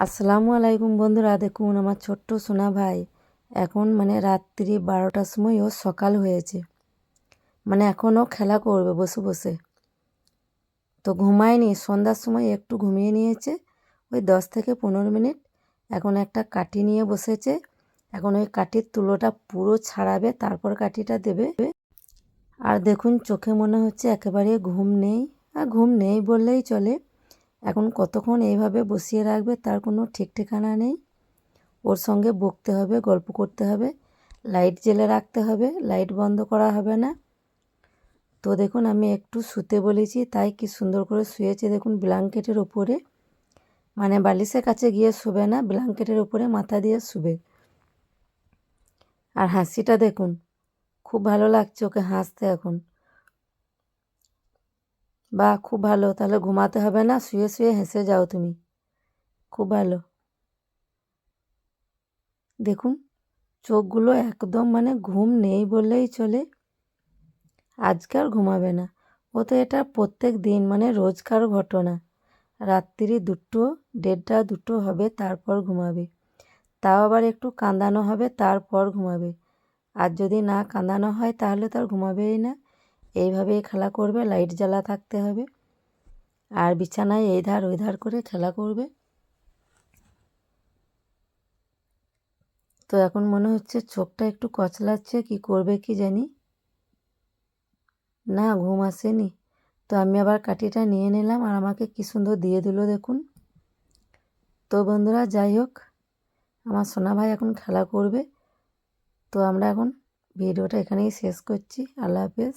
আসসালামু আলাইকুম বন্ধুরা, দেখুন আমার ছোট্ট সোনা ভাই। এখন মানে রাত্রি বারোটার সময় ও সকাল হয়েছে। মানে এখনও খেলা করবে বসে বসে। তো ঘুমায়নি, সন্ধ্যার সময় একটু ঘুমিয়ে নিয়েছে। ওই দশ থেকে পনেরো মিনিট। এখন একটা কাঠি নিয়ে বসেছে। এখন ওই কাঠির তুলোটা পুরো ছাড়াবে, তারপর কাঠিটা দেবে। আর দেখুন, চোখে মনে হচ্ছে একেবারে ঘুম নেই। আর ঘুম নেই বললেই চলে। এখন কতক্ষণ এইভাবে বসিয়ে রাখবে তার কোনো ঠিক ঠিকানা নেই। ওর সঙ্গে বকতে হবে, গল্প করতে হবে, লাইট জেলে রাখতে হবে, লাইট বন্ধ করা হবে না। তো দেখুন, আমি একটু শুতে বলেছি, তাই কি সুন্দর করে শুয়েছে দেখুন ব্ল্যাঙ্কেটের ওপরে মানে বালিশের কাছে গিয়ে শুবে না, ব্ল্যাঙ্কেটের ওপরে মাথা দিয়ে শুবে। আর হাসিটা দেখুন, খুব ভালো লাগছে ওকে হাসতে এখন। বা খুব ভালো, তাহলে ঘুমাতে হবে না, শুয়ে শুয়ে হেসে যাও তুমি। খুব ভালো। দেখুন, চোখগুলো একদম মানে ঘুম নেই বললেই চলে। আজকে আর ঘুমাবে না। ও তো এটা প্রত্যেক দিন মানে রোজকার ঘটনা। রাত্রি দুটো, দেড়টা দুটো হবে, তারপর ঘুমাবে। তাও আবার একটু কাঁদানো হবে, তারপর ঘুমাবে। আর যদি না কাঁদানো হয়, তাহলে তো আর ঘুমাবেই না। এইভাবেই খেলা করবে, লাইট জ্বালা থাকতে হবে। আর বিছানায় এই ধার ওই ধার করে খেলা করবে। তো এখন মনে হচ্ছে চোখটা একটু কচলাচ্ছে, কি করবে কি জানি। না, ঘুম আসেনি। তো আমি আবার কাঠিটা নিয়ে নিলাম আর আমাকে কি সুন্দর দিয়ে দিল দেখুন। তো বন্ধুরা, যাই হোক, আমার সোনা ভাই এখন খেলা করবে। তো আমরা এখন ভিডিওটা এখানেই শেষ করছি। আল্লাহ হাফেজ।